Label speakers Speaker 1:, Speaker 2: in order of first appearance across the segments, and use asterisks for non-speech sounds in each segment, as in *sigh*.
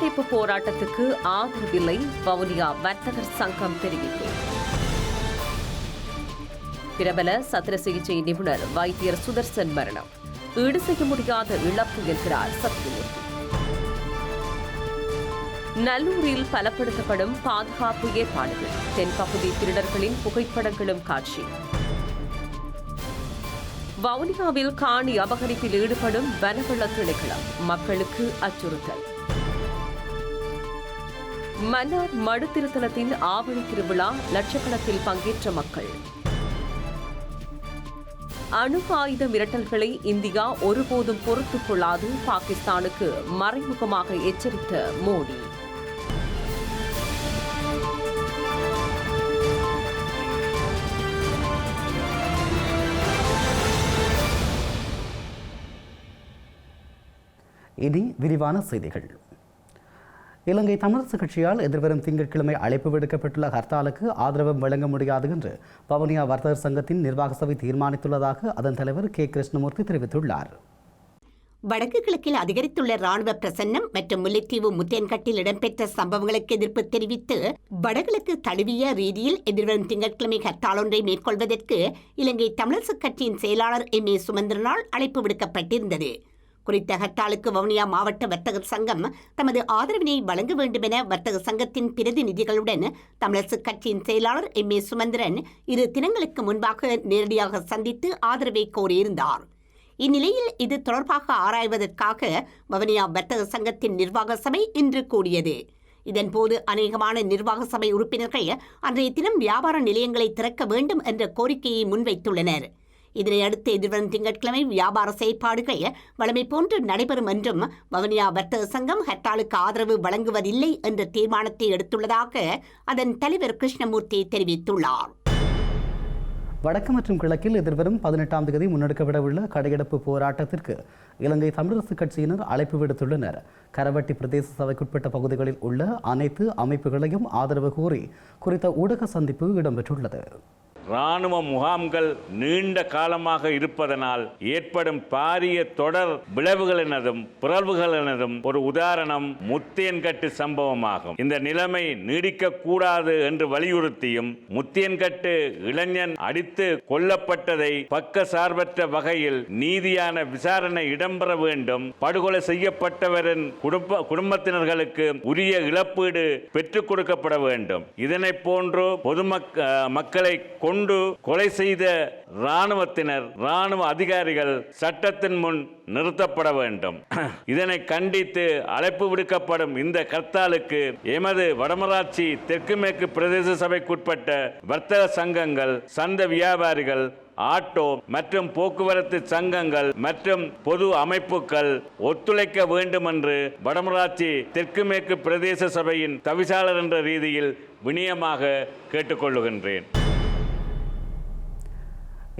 Speaker 1: கடையடைப்பு போராட்டத்துக்கு ஆதரவில்லை. வவுனியா வர்த்தகர் சங்கம் தெரிவிப்பு. பிரபல சத்திர சிகிச்சை நிபுணர் வைத்தியர் சுதர்சன் மரணம். ஈடு செய்ய முடியாத இழப்பு என்கிறார் சத்யமூர்த்தி நல்லூரில் பலப்படுத்தப்படும் பாதுகாப்பு ஏற்பாடுகள். தென்பகுதி திருடர்களின் புகைப்படங்களும் காட்சி. வவுனியாவில் காணி அபகரிப்பில் ஈடுபடும் வனவள திணைக்களம் மக்களுக்கு அச்சுறுத்தல். மன்னார் மடு திருத்தலத்தின் ஆவணி திருவிழா லட்சக்கணக்கில் பங்கேற்ற மக்கள். அணு ஆயுத மிரட்டல்களை இந்தியா ஒருபோதும் பொறுத்துக் கொள்ளாது பாகிஸ்தானுக்கு மறைமுகமாக எச்சரித்த மோடி.
Speaker 2: இனி விரிவான செய்திகள். இலங்கை தமிழரசு கட்சியால் எதிர்வரும் திங்கட்கிழமை அழைப்பு விடுக்கப்பட்டுள்ள ஹர்த்தாலுக்கு ஆதரவு வழங்க முடியாது என்று பவனியா வர்த்தகர் சங்கத்தின் நிர்வாக சபை தீர்மானித்துள்ளதாக அதன் தலைவர் கே. கிருஷ்ணமூர்த்தி தெரிவித்துள்ளார்.
Speaker 3: வடக்கு கிழக்கில் அதிகரித்துள்ள ராணுவ பிரசன்னம் மற்றும் முல்லைத்தீவு முத்தேன்கட்டில் இடம்பெற்ற சம்பவங்களுக்கு எதிர்ப்பு தெரிவித்து வடகிழக்கு தழுவிய ரீதியில் எதிர்வரும் திங்கட்கிழமை ஹர்த்தாலொன்றை மேற்கொள்வதற்கு இலங்கை தமிழரசுக் கட்சியின் செயலாளர் எம் ஏ சுமந்திரனால் அழைப்பு விடுக்கப்பட்டிருந்தது. குறித்த ஹர்த்தாலுக்கு வவுனியா மாவட்ட வர்த்தகர் சங்கம் தமது ஆதரவினை வழங்க வேண்டும் என வர்த்தக சங்கத்தின் பிரதிநிதிகளுடன் தமிழரசு கட்சியின் செயலாளர் எம் ஏ சுமந்திரன் இரு தினங்களுக்கு முன்பாக நேரடியாக சந்தித்து ஆதரவை கோரியிருந்தார். இந்நிலையில் இது தொடர்பாக ஆராய்வதற்காக வவுனியா வர்த்தக சங்கத்தின் நிர்வாக சபை இன்று கூடியது. இதன்போது அநேகமான நிர்வாக சபை உறுப்பினர்கள் அன்றைய தினம் வியாபார நிலையங்களை திறக்க வேண்டும் என்ற கோரிக்கையை முன்வைத்துள்ளனர். இதனையடுத்து எதிர்வரும் திங்கட்கிழமை வியாபார செயற்பாடுகள் வழமை போன்று நடைபெறும் என்றும் வவுனியா வர்த்தக சங்கம் ஹர்த்தாலுக்கு ஆதரவு வழங்குவதில்லை என்ற தீர்மானத்தை எடுத்துள்ளதாக அதன் தலைவர் கிருஷ்ணமூர்த்தி தெரிவித்துள்ளார்.
Speaker 2: வடக்கு மற்றும் கிழக்கில் எதிர்வரும் பதினெட்டாம் தேதி முன்னெடுக்கப்படவுள்ள கடையெடுப்பு போராட்டத்திற்கு இலங்கை தமிழரசுக் கட்சியினர் அழைப்பு விடுத்துள்ளனர். கரவட்டி பிரதேச சபைக்குட்பட்ட பகுதிகளில் உள்ள அனைத்து அமைப்புகளையும் ஆதரவு கோரி குறித்த ஊடக சந்திப்பு இடம்பெற்றுள்ளது.
Speaker 4: இராணுவ முகாம்கள் நீண்ட காலமாக இருப்பதனால் ஏற்படும் பாரிய தொடர் விளைவுகள் எனதும் பிறழ்வுகள் எனதும் ஒரு உதாரணம் முத்தியன்கட்டு சம்பவமாகும். இந்த நிலைமை நீடிக்க கூடாது என்று வலியுறுத்தியும் முத்தியன்கட்டு இளைஞன் அடித்து கொல்லப்பட்டதை பக்க சார்பற்ற வகையில் நீதியான விசாரணை இடம்பெற வேண்டும். படுகொலை செய்யப்பட்டவரின் குடும்ப குடும்பத்தினர்களுக்கு உரிய இழப்பீடு பெற்றுக் கொடுக்கப்பட வேண்டும். இதனை போன்று பொதுமக்க மக்களை கொண்டு கொலை செய்த இராணுவத்தினர் இராணுவ அதிகாரிகள் சட்டத்தின் முன் நிறுத்தப்பட வேண்டும். *clears throat* இதனை கண்டித்து அழைப்பு விடுக்கப்படும் இந்த கர்த்தாலுக்கு எமது வடமராட்சி தெற்கு மேற்கு பிரதேச சபைக்குட்பட்ட வர்த்தக சங்கங்கள் சந்த வியாபாரிகள் ஆட்டோ மற்றும் போக்குவரத்து சங்கங்கள் மற்றும் பொது அமைப்புகள் ஒத்துழைக்க வேண்டும் என்று வடமராட்சி தெற்கு மேற்கு பிரதேச சபையின் தவிசாளர் என்ற ரீதியில் வினியமாக கேட்டுக்கொள்ளுகின்றேன்.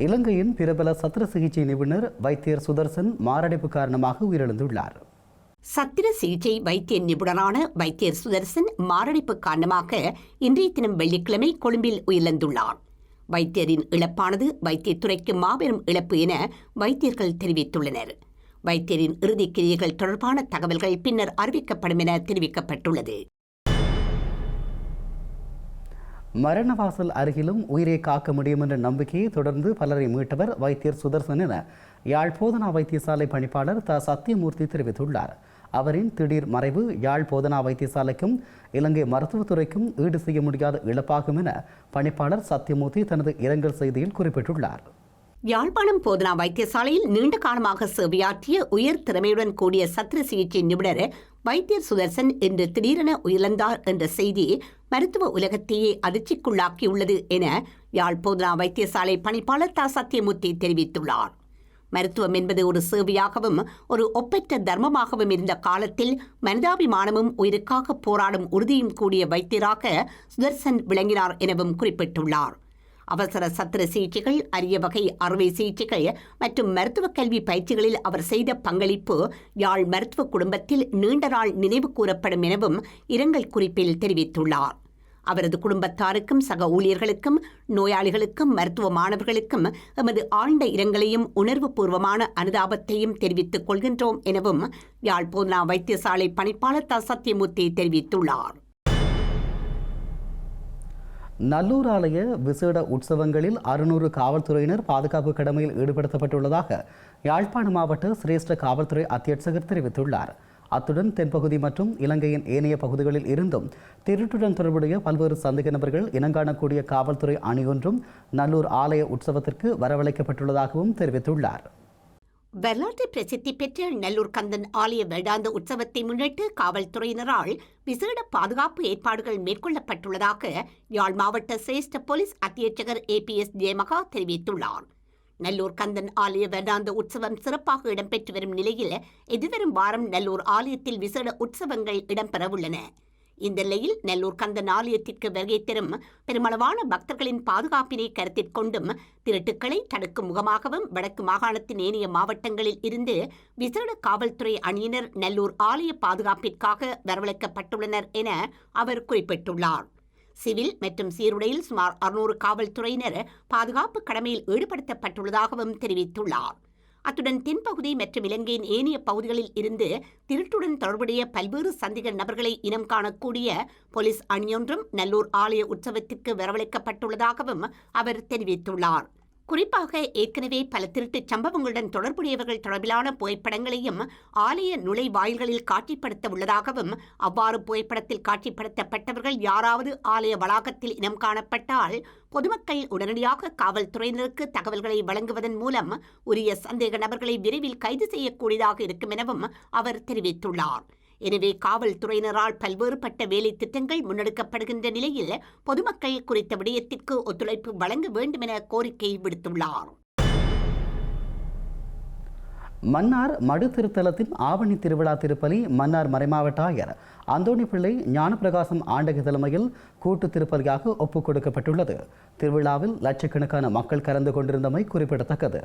Speaker 2: இலங்கையின் பிரபல சத்திர சிகிச்சை நிபுணர் வைத்தியர் சுதர்சன் மாரடைப்பு காரணமாக உயிரிழந்துள்ளார்.
Speaker 3: சத்திர சிகிச்சை வைத்திய நிபுணரான வைத்தியர் சுதர்சன் மாரடைப்பு காரணமாக இன்றைய தினம் வெள்ளிக்கிழமை கொழும்பில் உயிரிழந்துள்ளார். வைத்தியரின் இழப்பானது வைத்தியத்துறைக்கு மாபெரும் இழப்பு என வைத்தியர்கள் தெரிவித்துள்ளனர். வைத்தியரின் இறுதிக் கிரியைகள் தொடர்பான தகவல்கள் பின்னர் அறிவிக்கப்படும் என தெரிவிக்கப்பட்டுள்ளது.
Speaker 2: மரணவாசல் அருகிலும் உயிரை காக்க முடியும் என்ற நம்பிக்கையை தொடர்ந்து பலரை மீட்டவர் வைத்தியர் சுதர்சன் என யாழ் போதனா வைத்தியசாலை பணிப்பாளர் த. சத்தியமூர்த்தி தெரிவித்துள்ளார். அவரின் திடீர் மறைவு யாழ் போதனா வைத்தியசாலைக்கும் இலங்கை மருத்துவத்துறைக்கும் ஈடு செய்ய முடியாத இழப்பாகும் என பணிப்பாளர் சத்தியமூர்த்தி தனது இரங்கல் செய்தியில் குறிப்பிட்டுள்ளார்.
Speaker 3: யாழ்ப்பாணம் போதனா வைத்தியசாலையில் நீண்ட காலமாக சேவையாற்றிய உயர் திறமையுடன் கூடிய சத்திர சிகிச்சை நிபுணர் வைத்தியர் சுதர்சன் இன்று திடீரென உயிரிழந்தார் என்ற செய்தி மருத்துவ உலகத்தையே அதிர்ச்சிக்குள்ளாக்கியுள்ளது என யாழ் போதனா வைத்தியசாலை பணிப்பாளர் தா. சத்தியமூர்த்தி தெரிவித்துள்ளார். மருத்துவம் என்பது ஒரு சேவையாகவும் ஒரு ஒப்பற்ற தர்மமாகவும் இருந்த காலத்தில் மனிதாபிமானமும் உயிருக்காக போராடும் உறுதியும் கூடிய வைத்தியராக சுதர்சன் விளங்கினார் எனவும் குறிப்பிட்டுள்ளார். அவசர சத்திர சிகிச்சைகள் அரிய வகை அறுவை சிகிச்சைகள் மற்றும் மருத்துவ கல்வி பயிற்சிகளில் அவர் செய்த பங்களிப்பு யாழ் மருத்துவ குடும்பத்தில் நீண்ட நாள் நினைவு கூறப்படும் எனவும் இரங்கல் குறிப்பில் தெரிவித்துள்ளார். அவரது குடும்பத்தாருக்கும் சக ஊழியர்களுக்கும் நோயாளிகளுக்கும் மருத்துவ மாணவர்களுக்கும் எமது ஆழ்ந்த இரங்கலையும் உணர்வுபூர்வமான அனுதாபத்தையும் தெரிவித்துக் கொள்கின்றோம் எனவும் யாழ் போதனா வைத்தியசாலை பணிப்பாளர் த. சத்யமூர்த்தி தெரிவித்துள்ளார்.
Speaker 2: நல்லூர் ஆலய விசேட உற்சவங்களில் அறுநூறு காவல்துறையினர் பாதுகாப்பு கடமையில் ஈடுபடுத்தப்பட்டுள்ளதாக யாழ்ப்பாண மாவட்ட சிரேஷ்ட காவல்துறை அத்தியட்சகர் தெரிவித்துள்ளார். அத்துடன் தென்பகுதி மற்றும் இலங்கையின் ஏனைய பகுதிகளில் இருந்தும் திருட்டுடன் தொடர்புடைய பல்வேறு சந்தேக நபர்கள் இனங்காணக்கூடிய காவல்துறை அணியொன்றும் நல்லூர் ஆலய உற்சவத்திற்கு வரவழைக்கப்பட்டுள்ளதாகவும் தெரிவித்துள்ளார்.
Speaker 3: வரலாற்று பிரசித்தி பெற்ற நல்லூர் கந்தன் ஆலய வருடாந்த உற்சவத்தை முன்னிட்டு காவல்துறையினரால் விசேட பாதுகாப்பு ஏற்பாடுகள் மேற்கொள்ளப்பட்டுள்ளதாக யாழ் மாவட்ட சிரேஷ்ட போலீஸ் அத்தியட்சகர் ஏ பி எஸ் ஜெயமகா தெரிவித்துள்ளார். நல்லூர் கந்தன் ஆலய வருடாந்த உற்சவம் சிறப்பாக இடம்பெற்று வரும் நிலையில் எதிர்வரும் வாரம் நல்லூர் ஆலயத்தில் விசேட உற்சவங்கள் இடம்பெறவுள்ளன. இந்த நிலையில் நெல்லூர் கந்தன் ஆலயத்திற்கு வருகை தரும் பெருமளவான பக்தர்களின் பாதுகாப்பினை கருத்தில் கொண்டும் திருட்டுக்களை தடுக்கும் முகமாகவும் வடக்கு மாகாணத்தின் ஏனைய மாவட்டங்களில் இருந்து விசேட காவல்துறை அணியினர் நல்லூர் ஆலய பாதுகாப்பிற்காக வரவழைக்கப்பட்டுள்ளனர் என அவர் குறிப்பிட்டுள்ளார். சிவில் மற்றும் சீருடையில் சுமார் அறுநூறு காவல்துறையினர் பாதுகாப்பு கடமையில் ஈடுபடுத்தப்பட்டுள்ளதாகவும் தெரிவித்துள்ளார். அத்துடன் தென்பகுதி மற்றும் இலங்கையின் ஏனைய பகுதிகளில் இருந்து திருட்டுடன் தொடர்புடைய பல்வேறு சந்தேக நபர்களை இனம் காணக்கூடிய போலீஸ் அணியொன்றும் நல்லூர் ஆலய உற்சவத்திற்கு வரவழைக்கப்பட்டுள்ளதாகவும் அவர் தெரிவித்துள்ளார். குறிப்பாக ஏற்கனவே பல திருட்டுச் சம்பவங்களுடன் தொடர்புடையவர்கள் தொடர்பிலான புகைப்படங்களையும் ஆலய நுழைவாயில்களில் காட்சிப்படுத்த உள்ளதாகவும் அவ்வாறு புகைப்படத்தில் காட்சிப்படுத்தப்பட்டவர்கள் யாராவது ஆலய வளாகத்தில் இனம் காணப்பட்டால் பொதுமக்கள் உடனடியாக காவல்துறையினருக்கு தகவல்களை வழங்குவதன் மூலம் உரிய சந்தேக நபர்களை விரைவில் கைது செய்யக்கூடியதாக இருக்கும் எனவும் அவர் தெரிவித்துள்ளார். எனவே காவல்துறையினரால் பல்வேறுபட்ட வேலை திட்டங்கள் முன்னெடுக்கப்படுகின்ற நிலையில் பொதுமக்கள் குறித்த விடயத்திற்கு ஒத்துழைப்பு வழங்க வேண்டும் என கோரிக்கை விடுத்துள்ளார்.
Speaker 2: மன்னார் மடு திருத்தலத்தின் ஆவணி திருவிழா திருப்பலி மன்னார் மறைமாவட்ட ஆயர் அந்தோணி பிள்ளை ஞானப்பிரகாசம் ஆண்டக தலைமையில் கூட்டு திருப்பதியாக ஒப்புக் கொடுக்கப்பட்டுள்ளது திருவிழாவில் லட்சக்கணக்கான மக்கள் கலந்து கொண்டிருந்தமை குறிப்பிடத்தக்கது.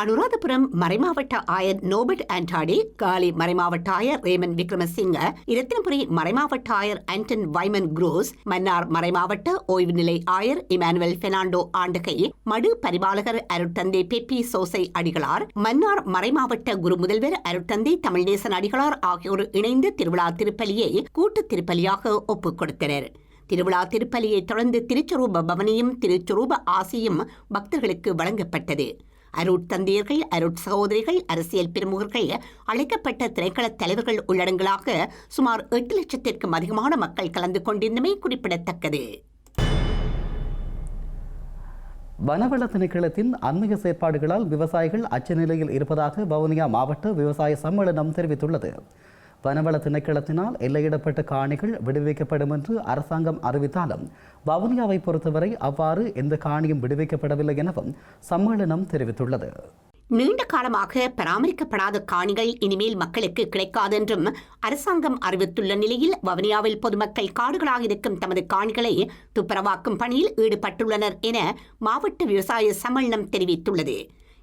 Speaker 3: அனுராதபுரம் மறைமாவட்ட ஆயர் நோபர்ட் ஆண்டாடி காலி மறைமாவட்ட ஆயர் ரேமன் விக்ரமசிங்க இரத்தினபுரி மறைமாவட்ட ஆயர் ஆண்டன் வைமன் குரோஸ் மன்னார் மறைமாவட்ட ஓய்வு நிலை ஆயர் இமானுவல் பெர்னாண்டோ ஆண்டகை மடு பரிபாலகர் அருட்தந்தை பெப்பி சோசை அடிகளார் மன்னார் மறைமாவட்ட குரு முதல்வர் அருட்தந்தை தமிழ்நேசன் அடிகளார் ஆகியோர் இணைந்து திருவிழா திருப்பலியை கூட்டு திருப்பலியாக ஒப்புக் கொடுத்தனர். திருவிழா திருப்பலியை தொடர்ந்து திருச்சொரூப பவனியும் திருச்சொரூப ஆசியும் பக்தர்களுக்கு வழங்கப்பட்டது. அருட்தந்தையர்கள் அருட் சகோதரிகள் அரசியல் பிரமுகர்கள் அழைக்கப்பட்ட திரைக்களத் தலைவர்கள் உள்ளடங்களாக சுமார் எட்டு லட்சத்திற்கும் அதிகமான மக்கள் கலந்து கொண்டிருந்தமை குறிப்பிடத்தக்கது.
Speaker 2: வனவள திணைக்களத்தின் அண்மைய செயற்பாடுகளால் விவசாயிகள் அச்ச நிலையில் இருப்பதாக வவுனியா மாவட்ட விவசாய சம்மேளனம் தெரிவித்துள்ளது. வனவள திணைக்களத்தினால் எல்லையிடப்பட்ட காணிகள் விடுவிக்கப்படும் என்று அரசாங்கம் அறிவித்தாலும் வவுனியாவை பொறுத்தவரை அவ்வாறு எந்த காணியும் விடுவிக்கப்படவில்லை எனவும் சம்மேளனம் தெரிவித்துள்ளது.
Speaker 3: நீண்ட காலமாக பராமரிக்கப்படாத காணிகள் இனிமேல் மக்களுக்கு கிடைக்காதென்றும் அரசாங்கம் அறிவித்துள்ள நிலையில் வவுனியாவில் பொதுமக்கள் காடுகளாக இருக்கும் தமது காணிகளை துப்புரவாக்கும் பணியில் ஈடுபட்டுள்ளனர் என மாவட்ட விவசாய சம்மேளனம் தெரிவித்துள்ளது.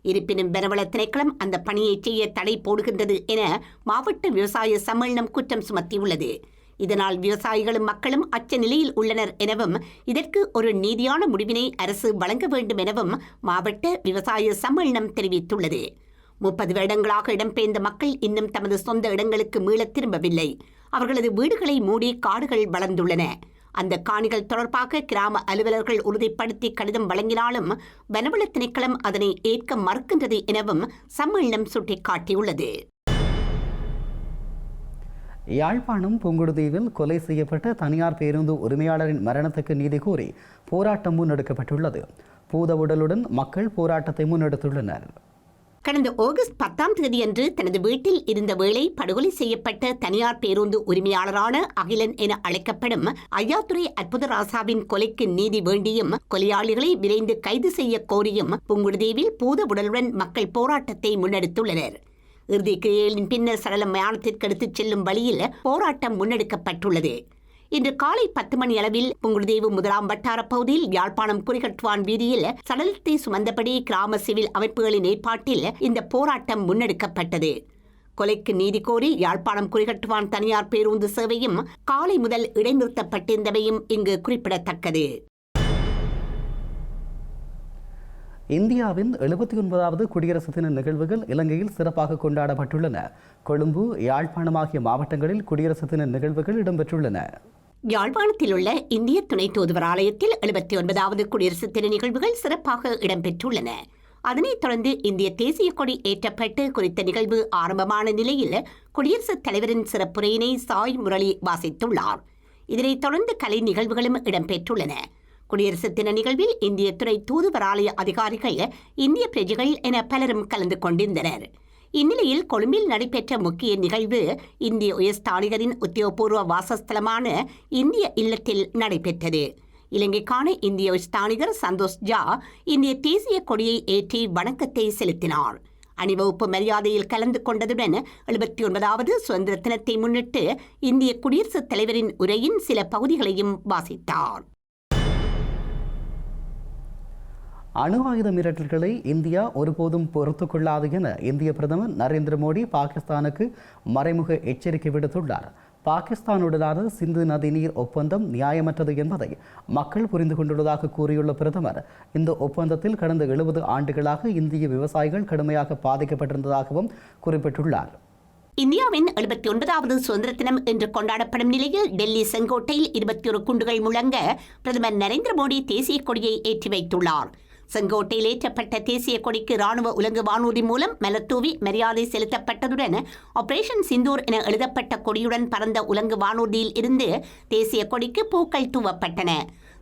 Speaker 3: இருப்பினும் பெரவள திணைக்களம் அந்த பணியை செய்ய தடை போடுகின்றது என மாவட்ட விவசாய சம்மேளனம் குற்றம் சுமத்தியுள்ளது. இதனால் விவசாயிகளும் மக்களும் அச்ச நிலையில் உள்ளனர் எனவும் இதற்கு ஒரு நீதியான முடிவினை அரசு வழங்க வேண்டும் எனவும் மாவட்ட விவசாய சம்மேளனம் தெரிவித்துள்ளது. முப்பது வருடங்களாக இடம்பெயர்ந்த மக்கள் இன்னும் தமது சொந்த இடங்களுக்கு மீளத் திரும்பவில்லை. அவர்களது வீடுகளை மூடி காடுகள் வளர்ந்துள்ளன. அந்த காணிகள் தொடர்பாக கிராம அலுவலர்கள் உறுதிப்படுத்தி கடிதம் வழங்கினாலும் வனவள திணைக்களம் அதனை ஏற்க மறுக்கின்றது எனவும் சம்மேளனம் சுட்டிக்காட்டியுள்ளது.
Speaker 2: யாழ்ப்பாணம் புங்குடுதீவில் கொலை செய்யப்பட்ட தனியார் பேருந்து உரிமையாளரின் மரணத்துக்கு நீதி கோரி போராட்டம் முன்னெடுக்கப்பட்டுள்ளது. பூத உடலுடன் மக்கள் போராட்டத்தை முன்னெடுத்துள்ளனர்.
Speaker 3: கடந்த ஆகஸ்ட் பத்தாம் தேதியன்று தனது வீட்டில் இருந்த வேளை படுகொலை செய்யப்பட்ட தனியார் பேருந்து உரிமையாளரான அகிலன் என அழைக்கப்படும் ஐயாத்துறை அற்புதராசாவின் கொலைக்கு நீதி வேண்டியும் கொலையாளிகளை விரைந்து கைது செய்ய கோரியும் புங்குடுதீவில் பூத உடலுடன் மக்கள் போராட்டத்தை முன்னெடுத்துள்ளனர். இறுதி கிரியலின் பின்னர் சடலம் மயானத்திற்கு எடுத்துச் செல்லும் வழியில் போராட்டம் முன்னெடுக்கப்பட்டுள்ளது. இன்று காலை பத்து மணி அளவில் புங்குடுதீவு முதலாம் வட்டார பகுதியில் யாழ்ப்பாணம் குறிகட்டுவான் வீதியில் சடலத்தை சுமந்தபடி கிராம சிவில் அமைப்புகளின் ஏற்பாட்டில் இந்த போராட்டம் முன்னெடுக்கப்பட்டது. கொலைக்கு நீதி கோரி யாழ்ப்பாணம் குறிகட்டுவான் தனியார் பேருந்து சேவையும் காலை முதல் இடைநிறுத்தப்பட்டிருந்தவையும் இங்கு குறிப்பிடத்தக்கது.
Speaker 2: இந்தியாவின் எழுபத்தி ஒன்பதாவது குடியரசு தின நிகழ்வுகள் இலங்கையில் சிறப்பாக கொண்டாடப்பட்டுள்ளன. கொழும்பு யாழ்ப்பாணம் ஆகிய மாவட்டங்களில் குடியரசு தின நிகழ்வுகள் இடம்பெற்றுள்ளன.
Speaker 3: யாழ்ப்பாணத்தில் உள்ள இந்திய துணை தூதுவர் ஆலயத்தில் எழுபத்தி ஒன்பதாவது குடியரசு தின நிகழ்வுகள் சிறப்பாக இடம்பெற்றுள்ளன. அதனைத் தொடர்ந்து இந்திய தேசிய கொடி ஏற்றப்பட்டு குறித்த நிகழ்வு ஆரம்பமான நிலையில் குடியரசுத் தலைவரின் சிறப்புரையினை சாய் முரளி வாசித்துள்ளார். இதனைத் தொடர்ந்து கலை நிகழ்வுகளும் இடம்பெற்றுள்ளன. குடியரசு தின நிகழ்வில் இந்திய துறை தூதுவராலய அதிகாரிகள் இந்திய பிரஜைகள் என பலரும் கலந்து கொண்டிருந்தனர். இந்நிலையில் கொழும்பில் நடைபெற்ற முக்கிய நிகழ்வு இந்திய உயர்ஸ்தானிகரின் உத்தியோகபூர்வ வாசஸ்தலமான இந்திய இல்லத்தில் நடைபெற்றது. இலங்கைக்கான இந்திய உயர்ஸ்தானிகர் சந்தோஷ் ஜா இந்திய தேசிய கொடியை ஏற்றி வணக்கத்தை செலுத்தினார். அணிவகுப்பு மரியாதையில் கலந்து கொண்டதுடன் எழுபத்தி ஒன்பதாவது சுதந்திர தினத்தை முன்னிட்டு இந்திய குடியரசுத் தலைவரின் உரையின் சில பகுதிகளையும் வாசித்தார்.
Speaker 2: அணு ஆயுத மிரட்டல்களை இந்தியா ஒருபோதும் பொறுத்து கொள்ளாது என இந்திய பிரதமர் நரேந்திர மோடி பாகிஸ்தானுக்கு மறைமுக எச்சரிக்கை விடுத்துள்ளார். பாகிஸ்தானுடனான சிந்து நதி நீர் ஒப்பந்தம் நியாயமற்றது என்பதை மக்கள் புரிந்து கொண்டுள்ளதாக கூறியுள்ள பிரதமர் இந்த ஒப்பந்தத்தில் கடந்த எழுபது ஆண்டுகளாக இந்திய விவசாயிகள் கடுமையாக பாதிக்கப்பட்டிருந்ததாகவும் குறிப்பிட்டுள்ளார்.
Speaker 3: இந்தியாவின் எழுபத்தி ஒன்பதாவது சுதந்திர தினம் இன்று கொண்டாடப்படும் நிலையில் டெல்லி செங்கோட்டையில் இருபத்தி ஒரு குண்டுகள் முழங்க பிரதமர் நரேந்திர மோடி தேசிய கொடியை ஏற்றி வைத்துள்ளார். செங்கோட்டையில் ஏற்றப்பட்ட தேசிய கொடிக்கு ராணுவ உலங்கு வானூர்தி மூலம் மலர்தூவி மரியாதை செலுத்தப்பட்டதுடன் ஆபரேஷன் சிந்தூர் என எழுதப்பட்ட கொடியுடன் பறந்த உலங்கு வானூர்தியில் இருந்து தேசிய கொடிக்கு பூக்கள் தூவப்பட்டன.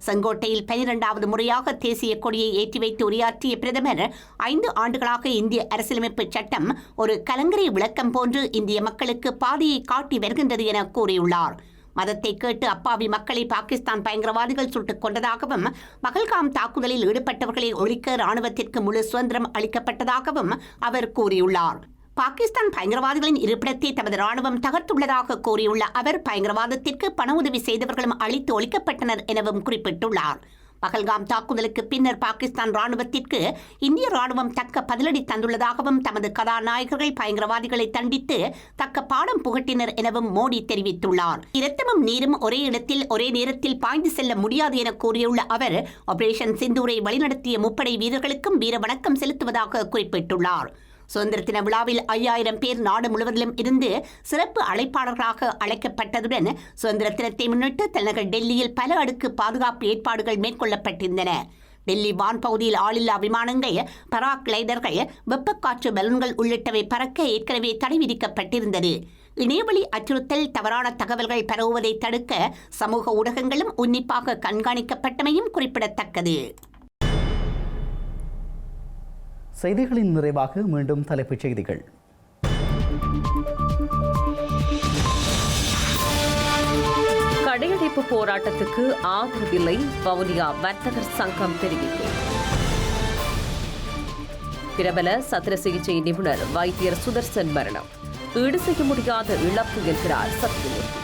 Speaker 3: செங்கோட்டையில் பனிரெண்டாவது முறையாக தேசிய கொடியை ஏற்றி வைத்து உரையாற்றிய பிரதமர் ஐந்து ஆண்டுகளாக இந்திய அரசியலமைப்பு சட்டம் ஒரு கலங்கரை விளக்கம் போன்று இந்திய மக்களுக்கு பாதையை காட்டி வருகின்றது என கூறியுள்ளார். மதத்தை கேட்டு அப்பாவி மக்களை பாகிஸ்தான் பயங்கரவாதிகள் சுட்டுக் கொண்டதாகவும் பகல்காம் தாக்குதலில் ஈடுபட்டவர்களை ஒழிக்க ராணுவத்திற்கு முழு சுதந்திரம் அளிக்கப்பட்டதாகவும் அவர் கூறியுள்ளார். பாகிஸ்தான் பயங்கரவாதிகளின் இருப்பிடத்தை தமது ராணுவம் தகர்த்துள்ளதாக கூறியுள்ள அவர் பயங்கரவாதத்திற்கு பண உதவி செய்தவர்களும் அழித்து ஒழிக்கப்பட்டனர் எனவும் குறிப்பிட்டுள்ளார். பகல்காம் தாக்குதலுக்கு பின்னர் பாகிஸ்தான் ராணுவத்திற்கு இந்திய ராணுவம் தக்க பதிலடி தந்துள்ளதாகவும் தமது கதாநாயகர்கள் பயங்கரவாதிகளை தண்டித்து தக்க பாடம் புகட்டினர் எனவும் மோடி தெரிவித்துள்ளார். இரத்தமும் நீரும் ஒரே இடத்தில் ஒரே நேரத்தில் பாய்ந்து செல்ல முடியாது என கூறியுள்ள அவர் ஆபரேஷன் சிந்தூரை வழிநடத்திய முப்படை வீரர்களுக்கும் வீர வணக்கம் செலுத்துவதாக குறிப்பிட்டுள்ளார். சுதந்திர தின விழாவில் ஐயாயிரம் பேர் நாடு முழுவதிலும் இருந்து சிறப்பு அழைப்பாளர்களாக அழைக்கப்பட்டதுடன் சுதந்திர தினத்தை முன்னிட்டு தலைநகர் டெல்லியில் பல அடுக்கு பாதுகாப்பு ஏற்பாடுகள் மேற்கொள்ளப்பட்டிருந்தன. டெல்லி வான் பகுதியில் ஆளில்லா விமானங்கள் பராக்ளைடர்கள் வெப்பக்காற்று பலூன்கள் உள்ளிட்டவை பறக்க ஏற்கனவே தடை விதிக்கப்பட்டிருந்தது. இணையவழி அச்சுறுத்தல் தவறான தகவல்கள் பரவுவதை தடுக்க சமூக ஊடகங்களும் உன்னிப்பாக கண்காணிக்கப்பட்டமையும் குறிப்பிடத்தக்கது.
Speaker 2: செய்திகளின் நிறைவாக மீண்டும் தலைப்புச் செய்திகள்.
Speaker 1: கடையடைப்பு போராட்டத்துக்கு ஆதரவில்லை வவுனியா வர்த்தகர் சங்கம் தெரிவிப்பு. பிரபல சத்திர சிகிச்சை நிபுணர் வைத்தியர் சுதர்சன் மரணம். ஈடு செய்ய முடியாத இழப்பு என்கிறார் சத்யமூர்த்தி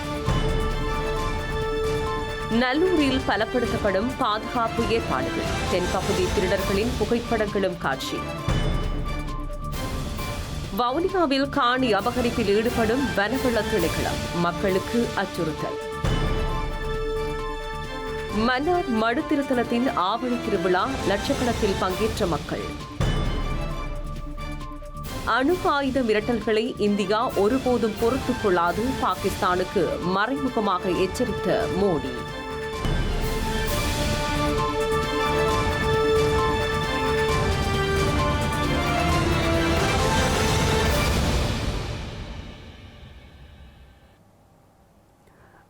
Speaker 1: நல்லூரில் பலப்படுத்தப்படும் பாதுகாப்பு ஏற்பாடுகள். தென்பகுதி திருடர்களின் புகைப்படங்களும் காட்சி. வவுனியாவில் காணி அபகரிப்பில் ஈடுபடும் வனவள திணைக்களம். மக்களுக்கு அச்சுறுத்தல். மன்னார் மடுத்திருத்தலத்தின் ஆவணி திருவிழா லட்சக்கணக்கில் பங்கேற்ற மக்கள். அணு ஆயுத மிரட்டல்களை இந்தியா ஒருபோதும் பொறுத்துக் கொள்ளாது பாகிஸ்தானுக்கு மறைமுகமாக எச்சரித்த மோடி.